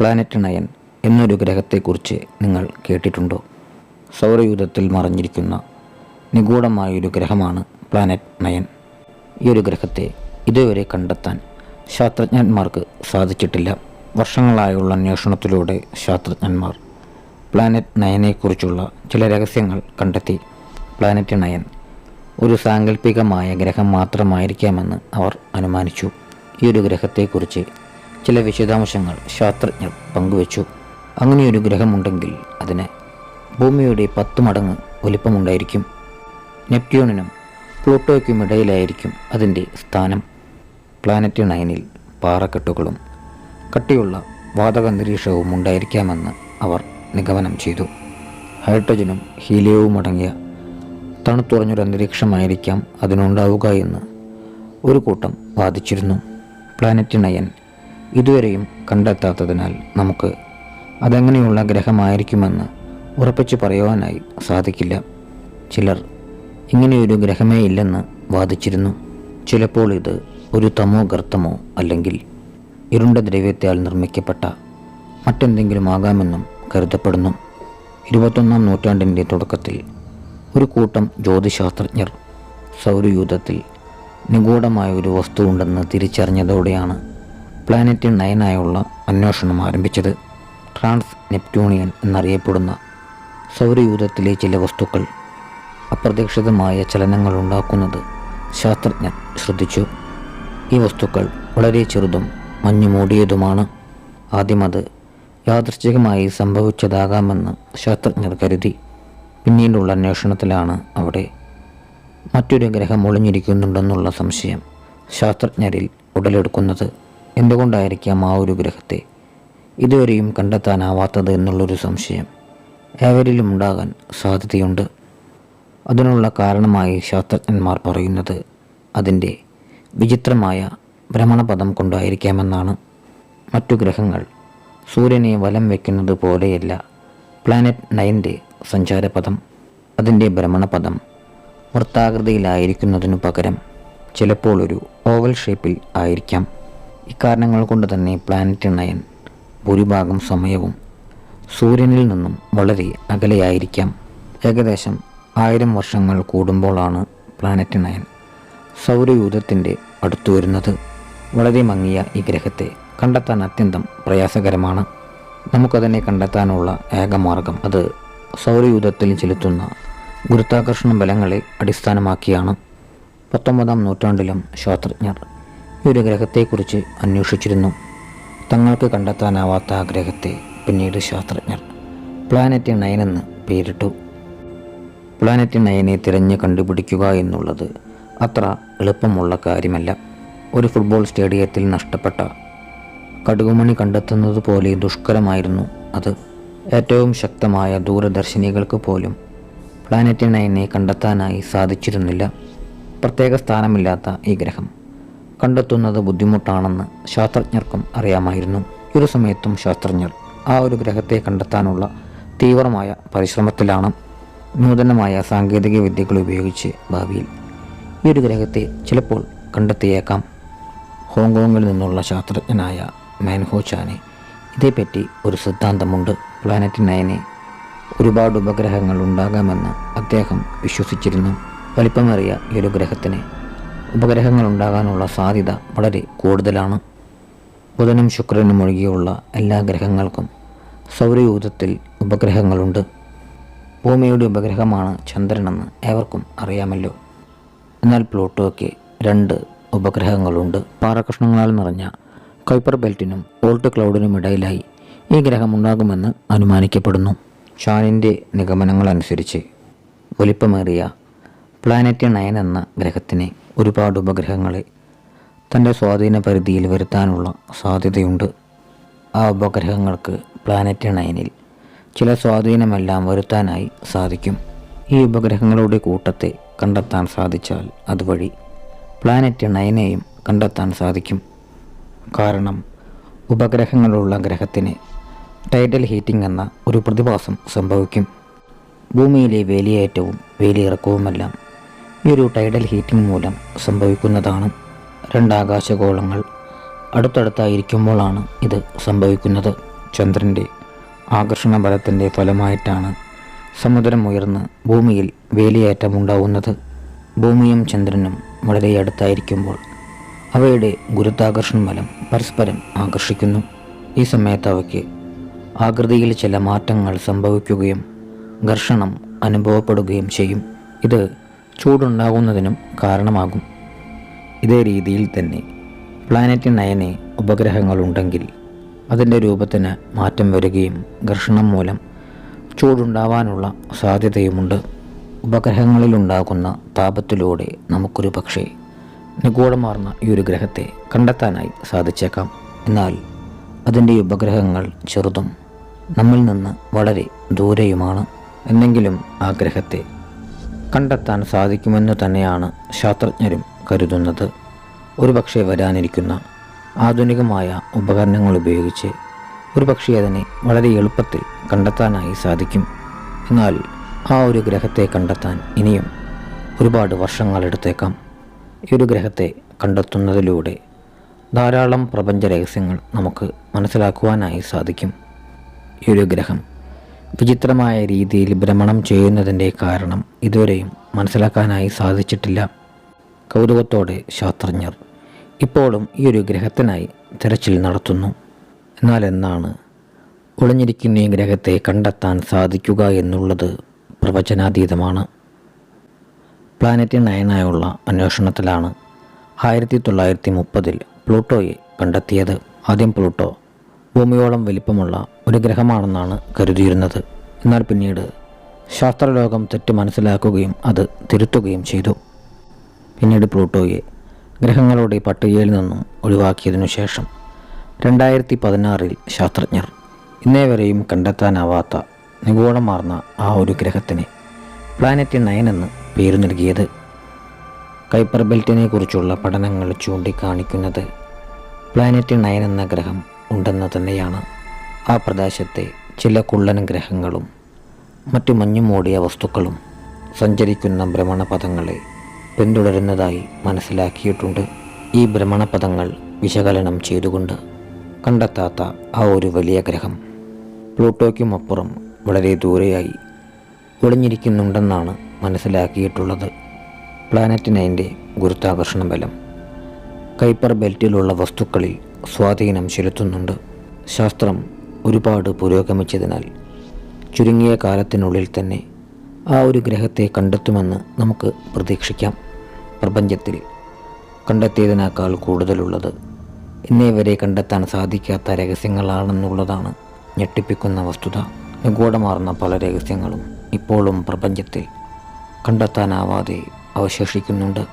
Planet nine എന്നൊരു ഗ്രഹത്തെക്കുറിച്ച് നിങ്ങൾ കേട്ടിട്ടുണ്ടോ? സൗരയൂഥത്തിൽ മറഞ്ഞിരിക്കുന്ന നിഗൂഢമായൊരു ഗ്രഹമാണ് പ്ലാനറ്റ് നയൻ. ഈ ഒരു ഗ്രഹത്തെ ഇതുവരെ കണ്ടെത്താൻ ശാസ്ത്രജ്ഞന്മാർക്ക് സാധിച്ചിട്ടില്ല. വർഷങ്ങളായുള്ള അന്വേഷണത്തിലൂടെ ശാസ്ത്രജ്ഞന്മാർ പ്ലാനറ്റ് നയനെക്കുറിച്ചുള്ള ചില രഹസ്യങ്ങൾ കണ്ടെത്തി. പ്ലാനറ്റ് നയൻ ഒരു സാങ്കല്പികമായ ഗ്രഹം മാത്രമായിരിക്കാമെന്ന് അവർ അനുമാനിച്ചു. ഈ ഒരു ഗ്രഹത്തെക്കുറിച്ച് ചില വിശദാംശങ്ങൾ ശാസ്ത്രജ്ഞർ പങ്കുവച്ചു. അങ്ങനെയൊരു ഗ്രഹമുണ്ടെങ്കിൽ അതിന് ഭൂമിയുടെ പത്ത് മടങ്ങ് വലിപ്പമുണ്ടായിരിക്കും. നെപ്റ്റ്യൂണിനും പ്ലൂട്ടോയ്ക്കും ഇടയിലായിരിക്കും അതിന്റെ സ്ഥാനം. പ്ലാനറ്റ് നയനിൽ പാറക്കെട്ടുകളും കട്ടിയുള്ള വാതക വാതകാന്തരീക്ഷവും ഉണ്ടായിരിക്കാമെന്ന് അവർ നിഗമനം ചെയ്തു. ഹൈഡ്രജനും ഹീലിയവും അടങ്ങിയ തണുത്തുറഞ്ഞൊരു അന്തരീക്ഷമായിരിക്കാം അതിനുണ്ടാവുക എന്ന് ഒരു കൂട്ടം വാദിച്ചിരുന്നു. പ്ലാനറ്റ് നയൻ ഇതുവരെയും കണ്ടെത്താത്തതിനാൽ നമുക്ക് അതെങ്ങനെയുള്ള ഗ്രഹമായിരിക്കുമെന്ന് ഉറപ്പിച്ചു പറയുവാനായി സാധിക്കില്ല. ചിലർ ഇങ്ങനെയൊരു ഗ്രഹമേ ഇല്ലെന്ന് വാദിച്ചിരുന്നു. ചിലപ്പോൾ ഇത് ഒരു തമോ ഗർത്തമോ അല്ലെങ്കിൽ ഇരുണ്ട ദ്രവ്യത്താൽ നിർമ്മിക്കപ്പെട്ട മറ്റെന്തെങ്കിലും ആകാമെന്നും കരുതപ്പെടുന്നു. ഇരുപത്തൊന്നാം നൂറ്റാണ്ടിന്റെ തുടക്കത്തിൽ ഒരു കൂട്ടം ജ്യോതിശാസ്ത്രജ്ഞർ സൗരയൂഥത്തിൽ നിഗൂഢമായ ഒരു വസ്തു ഉണ്ടെന്ന് തിരിച്ചറിഞ്ഞതോടെയാണ് പ്ലാനറ്റ് നയനായുള്ള അന്വേഷണം ആരംഭിച്ചത് ട്രാൻസ് നെപ്റ്റ്യൂണിയൻ എന്നറിയപ്പെടുന്ന സൗരയൂഥത്തിലെ ചില വസ്തുക്കൾ അപ്രതീക്ഷിതമായ ചലനങ്ങൾ ഉണ്ടാക്കുന്നത് ശാസ്ത്രജ്ഞർ ശ്രദ്ധിച്ചു. ഈ വസ്തുക്കൾ വളരെ ചെറുതും മഞ്ഞു മൂടിയതുമാണ് ആദ്യം അത് യാദൃശ്ചികമായി സംഭവിച്ചതാകാമെന്ന് ശാസ്ത്രജ്ഞർ കരുതി. പിന്നീടുള്ള അന്വേഷണത്തിലാണ് അവിടെ മറ്റൊരു ഗ്രഹം ഒളിഞ്ഞിരിക്കുന്നുണ്ടെന്നുള്ള സംശയം ശാസ്ത്രജ്ഞരിൽ ഉടലെടുക്കുന്നത്. എന്തുകൊണ്ടായിരിക്കാം ആ ഒരു ഗ്രഹത്തെ ഇതുവരെയും കണ്ടെത്താനാവാത്തത് എന്നുള്ളൊരു സംശയം ഏവരിലും ഉണ്ടാകാൻ സാധ്യതയുണ്ട്. അതിനുള്ള കാരണമായി ശാസ്ത്രജ്ഞന്മാർ പറയുന്നത് അതിന്റെ വിചിത്രമായ ഭ്രമണപഥം കൊണ്ടായിരിക്കാമെന്നാണ്. മറ്റു ഗ്രഹങ്ങൾ സൂര്യനെ വലം വയ്ക്കുന്നത് പോലെയല്ല പ്ലാനറ്റ് നയന്റെ സഞ്ചാരപഥം. അതിന്റെ ഭ്രമണപഥം വൃത്താകൃതിയിലായിരിക്കുന്നതിനു പകരം ചിലപ്പോൾ ഒരു ഓവൽ ഷേപ്പിൽ ആയിരിക്കാം. ഇക്കാരണങ്ങൾ കൊണ്ട് തന്നെ പ്ലാനറ്റ് നയൻ ഭൂരിഭാഗം സമയവും സൂര്യനിൽ നിന്നും വളരെ അകലെയായിരിക്കാം. ഏകദേശം ആയിരം വർഷങ്ങൾ കൂടുമ്പോഴാണ് പ്ലാനറ്റ് നയൻ സൗരയൂഥത്തിന്റെ അടുത്തു വരുന്നത്. വളരെ മങ്ങിയ ഈ ഗ്രഹത്തെ കണ്ടെത്താൻ അത്യന്തം പ്രയാസകരമാണ്. നമുക്കതിനെ കണ്ടെത്താനുള്ള ഏകമാർഗം അത് സൗരയൂഥത്തിൽ ചെലുത്തുന്ന ഗുരുത്വാകർഷണ ബലങ്ങളെ അടിസ്ഥാനമാക്കിയാണ്. പത്തൊമ്പതാം നൂറ്റാണ്ടിലും ശാസ്ത്രജ്ഞർ ഒരു ഗ്രഹത്തെക്കുറിച്ച് അന്വേഷിച്ചിരുന്നു. തങ്ങൾക്ക് കണ്ടെത്താനാവാത്ത ആ ഗ്രഹത്തെ പിന്നീട് ശാസ്ത്രജ്ഞർ പ്ലാനറ്റ് നയൻ എന്ന് പേരിട്ടു. പ്ലാനറ്റ് നയനെ തിരഞ്ഞ് കണ്ടുപിടിക്കുക എന്നുള്ളത് അത്ര എളുപ്പമുള്ള കാര്യമല്ല. ഒരു ഫുട്ബോൾ സ്റ്റേഡിയത്തിൽ നഷ്ടപ്പെട്ട കടുകുമണി കണ്ടെത്തുന്നത് പോലെ ദുഷ്കരമായിരുന്നു അത്. ഏറ്റവും ശക്തമായ ദൂരദർശിനികൾക്ക് പോലും പ്ലാനറ്റ് നയനെ കണ്ടെത്താനായി സാധിച്ചിരുന്നില്ല. പ്രത്യേക സ്ഥാനമില്ലാത്ത ഈ ഗ്രഹം. കണ്ടെത്തുന്നത് ബുദ്ധിമുട്ടാണെന്ന് ശാസ്ത്രജ്ഞർക്കും അറിയാമായിരുന്നു. ഒരു സമയത്തും ശാസ്ത്രജ്ഞർ ആ ഒരു ഗ്രഹത്തെ കണ്ടെത്താനുള്ള തീവ്രമായ പരിശ്രമത്തിലാണ് നൂതനമായ സാങ്കേതിക വിദ്യകൾ ഉപയോഗിച്ച് ഭാവിയിൽ ഈ ഒരു ഗ്രഹത്തെ ചിലപ്പോൾ കണ്ടെത്തിയേക്കാം. ഹോങ്കോങ്ങിൽ നിന്നുള്ള ശാസ്ത്രജ്ഞനായ മാൻഹോ ചാനെ ഇതേപ്പറ്റി ഒരു സിദ്ധാന്തമുണ്ട്. പ്ലാനറ്റ് നയനെ ഒരുപാട് ഉപഗ്രഹങ്ങൾ ഉണ്ടാകാമെന്ന് അദ്ദേഹം വിശ്വസിച്ചിരുന്നു. വലിപ്പമേറിയ ഈ ഒരു ഗ്രഹത്തിന് ഉപഗ്രഹങ്ങൾ ഉണ്ടാകാനുള്ള സാധ്യത വളരെ കൂടുതലാണ്. ബുധനും ശുക്രനും ഒഴികെയുള്ള എല്ലാ ഗ്രഹങ്ങൾക്കും സൗരയൂഥത്തിൽ ഉപഗ്രഹങ്ങളുണ്ട്. ഭൂമിയുടെ ഉപഗ്രഹമാണ് ചന്ദ്രനെന്ന് ഏവർക്കും അറിയാമല്ലോ. എന്നാൽ പ്ലൂട്ടോയ്ക്ക് രണ്ട് ഉപഗ്രഹങ്ങളുണ്ട്. പാറകഷ്ണങ്ങളാൽ നിറഞ്ഞ കൈപ്പർ ബെൽറ്റിനും ഓൾട്ട് ക്ലൗഡിനും ഇടയിലായി ഈ ഗ്രഹം ഉണ്ടാകുമെന്ന് അനുമാനിക്കപ്പെടുന്നു. ഷാനിന്റെ നിഗമനങ്ങളനുസരിച്ച് വലിപ്പമേറിയ പ്ലാനറ്റ് നയൻ എന്ന ഗ്രഹത്തിന് ഒരുപാട് ഉപഗ്രഹങ്ങളെ തന്റെ സ്വാധീന പരിധിയിൽ വരുത്താനുള്ള സാധ്യതയുണ്ട്. ആ ഉപഗ്രഹങ്ങൾക്ക് പ്ലാനറ്റ് നയനിൽ ചില സ്വാധീനമെല്ലാം വരുത്താനായി സാധിക്കും. ഈ ഉപഗ്രഹങ്ങളുടെ കൂട്ടത്തെ കണ്ടെത്താൻ സാധിച്ചാൽ അതുവഴി പ്ലാനറ്റ് നയനെയും കണ്ടെത്താൻ സാധിക്കും. കാരണം ഉപഗ്രഹങ്ങളുള്ള ഗ്രഹത്തിന് ടൈഡൽ ഹീറ്റിംഗ് എന്ന ഒരു പ്രതിഭാസം സംഭവിക്കും. ഭൂമിയിലെ വേലിയേറ്റവും വേലിയിറക്കവുമെല്ലാം ഈ ഒരു ടൈഡൽ ഹീറ്റിംഗ് മൂലം സംഭവിക്കുന്നതാണ് രണ്ടാകാശഗോളങ്ങൾ. അടുത്തടുത്തായിരിക്കുമ്പോഴാണ് ഇത് സംഭവിക്കുന്നത്. ചന്ദ്രന്റെ ആകർഷണ ബലത്തിന്റെ ഫലമായിട്ടാണ് സമുദ്രം ഉയർന്ന് ഭൂമിയിൽ വേലിയേറ്റം ഉണ്ടാവുന്നത് ഭൂമിയും ചന്ദ്രനും വളരെ അടുത്തായിരിക്കുമ്പോൾ അവയുടെ ഗുരുത്വാകർഷണ ബലം പരസ്പരം ആകർഷിക്കുന്നു. ഈ സമയത്ത് അവയ്ക്ക് ആകൃതിയിൽ ചില മാറ്റങ്ങൾ സംഭവിക്കുകയും ഘർഷണം അനുഭവപ്പെടുകയും ചെയ്യും. ഇത് ചൂടുണ്ടാകുന്നതിനും കാരണമാകും. ഇതേ രീതിയിൽ തന്നെ പ്ലാനറ്റ് നയനെ ഉപഗ്രഹങ്ങളുണ്ടെങ്കിൽ അതിന്റെ രൂപത്തിന് മാറ്റം വരികയും ഘർഷണം മൂലം ചൂടുണ്ടാവാനുള്ള സാധ്യതയുമുണ്ട്. ഉപഗ്രഹങ്ങളിലുണ്ടാകുന്ന താപത്തിലൂടെ നമുക്കൊരു പക്ഷേ നിഗൂഢമാർന്ന ഈ ഒരു ഗ്രഹത്തെ കണ്ടെത്താനായി സാധിച്ചേക്കാം. എന്നാൽ അതിന്റെ ഉപഗ്രഹങ്ങൾ ചെറുതും നമ്മിൽ നിന്ന് വളരെ ദൂരെയുമാണ്. എന്നെങ്കിലും ആ ഗ്രഹത്തെ കണ്ടെത്താൻ സാധിക്കുമെന്ന് തന്നെയാണ് ശാസ്ത്രജ്ഞരും കരുതുന്നത്. ഒരുപക്ഷെ വരാനിരിക്കുന്ന ആധുനികമായ ഉപകരണങ്ങൾ ഉപയോഗിച്ച് ഒരുപക്ഷെ അതിനെ വളരെ എളുപ്പത്തിൽ കണ്ടെത്താനായി സാധിക്കും. എന്നാൽ ആ ഒരു ഗ്രഹത്തെ കണ്ടെത്താൻ ഇനിയും ഒരുപാട് വർഷങ്ങൾ വർഷങ്ങളെടുത്തേക്കാം ഈ ഒരു ഗ്രഹത്തെ കണ്ടെത്തുന്നതിലൂടെ ധാരാളം പ്രപഞ്ച രഹസ്യങ്ങൾ നമുക്ക് മനസ്സിലാക്കുവാനായി സാധിക്കും. ഈ ഒരു ഗ്രഹം വിചിത്രമായ രീതിയിൽ ഭ്രമണം ചെയ്യുന്നതിന്റെ കാരണം ഇതുവരെയും മനസ്സിലാക്കാനായി സാധിച്ചിട്ടില്ല. കൗതുകത്തോടെ ശാസ്ത്രജ്ഞർ ഇപ്പോഴും ഈ ഒരു ഗ്രഹത്തിനായി തിരച്ചിൽ നടത്തുന്നു. എന്നാൽ എന്നാണ് ഒളിഞ്ഞിരിക്കുന്ന ഈ ഗ്രഹത്തെ കണ്ടെത്താൻ സാധിക്കുക എന്നുള്ളത് പ്രവചനാതീതമാണ്. പ്ലാനറ്റ് നയനായുള്ള അന്വേഷണത്തിലാണ് ആയിരത്തി തൊള്ളായിരത്തി മുപ്പതിൽ പ്ലൂട്ടോയെ കണ്ടെത്തിയത്. ആദ്യം പ്ലൂട്ടോ ഭൂമിയോളം വലിപ്പമുള്ള ഒരു ഗ്രഹമാണെന്നാണ് കരുതിയിരുന്നത്. എന്നാൽ പിന്നീട് ശാസ്ത്രലോകം തെറ്റ് മനസ്സിലാക്കുകയും അത് തിരുത്തുകയും ചെയ്തു. പിന്നീട് പ്ലൂട്ടോയെ ഗ്രഹങ്ങളുടെ പട്ടികയിൽ നിന്നും ഒഴിവാക്കിയതിനു ശേഷം രണ്ടായിരത്തി പതിനാറിൽ ശാസ്ത്രജ്ഞർ ഇന്നേ വരെയും കണ്ടെത്താനാവാത്ത നിഗൂഢമാർന്ന ആ ഒരു ഗ്രഹത്തിന് പ്ലാനറ്റ് നയൻ എന്ന് പേര് നൽകിയത്. കൈപ്പർ ബെൽറ്റിനെ കുറിച്ചുള്ള പഠനങ്ങൾ ചൂണ്ടിക്കാണിക്കുന്നത് പ്ലാനറ്റ് നയൻ എന്ന ഗ്രഹം ഉണ്ടെന്ന് തന്നെയാണ്. ആ പ്രദേശത്തെ ചില കുള്ളൻ ഗ്രഹങ്ങളും മറ്റു മഞ്ഞു മൂടിയ വസ്തുക്കളും സഞ്ചരിക്കുന്ന ഭ്രമണപഥങ്ങളെ പിന്തുടരുന്നതായി മനസ്സിലാക്കിയിട്ടുണ്ട്. ഈ ഭ്രമണപഥങ്ങൾ വിശകലനം ചെയ്തുകൊണ്ട് കണ്ടെത്താത്ത ആ ഒരു വലിയ ഗ്രഹം പ്ലൂട്ടോയ്ക്കുമപ്പുറം വളരെ ദൂരെയായി ഒളിഞ്ഞിരിക്കുന്നുണ്ടെന്നാണ് മനസ്സിലാക്കിയിട്ടുള്ളത്. പ്ലാനറ്റ് നയന്റെ ഗുരുത്വാകർഷണ ബലം കൈപ്പർ ബെൽറ്റിലുള്ള വസ്തുക്കളിൽ സ്വാധീനം ചെലുത്തുന്നുണ്ട്. ശാസ്ത്രം ഒരുപാട് പുരോഗമിച്ചതിനാൽ ചുരുങ്ങിയ കാലത്തിനുള്ളിൽ തന്നെ ആ ഒരു ഗ്രഹത്തെ കണ്ടെത്തുമെന്ന് നമുക്ക് പ്രതീക്ഷിക്കാം. പ്രപഞ്ചത്തിൽ കണ്ടെത്തിയതിനേക്കാൾ കൂടുതലുള്ളത് ഇന്നേ വരെ കണ്ടെത്താൻ സാധിക്കാത്ത രഹസ്യങ്ങളാണെന്നുള്ളതാണ് ഞെട്ടിപ്പിക്കുന്ന വസ്തുത. നിഗൂഢമാർന്ന പല രഹസ്യങ്ങളും ഇപ്പോഴും പ്രപഞ്ചത്തിൽ കണ്ടെത്താനാവാതെ അവശേഷിക്കുന്നുണ്ട്.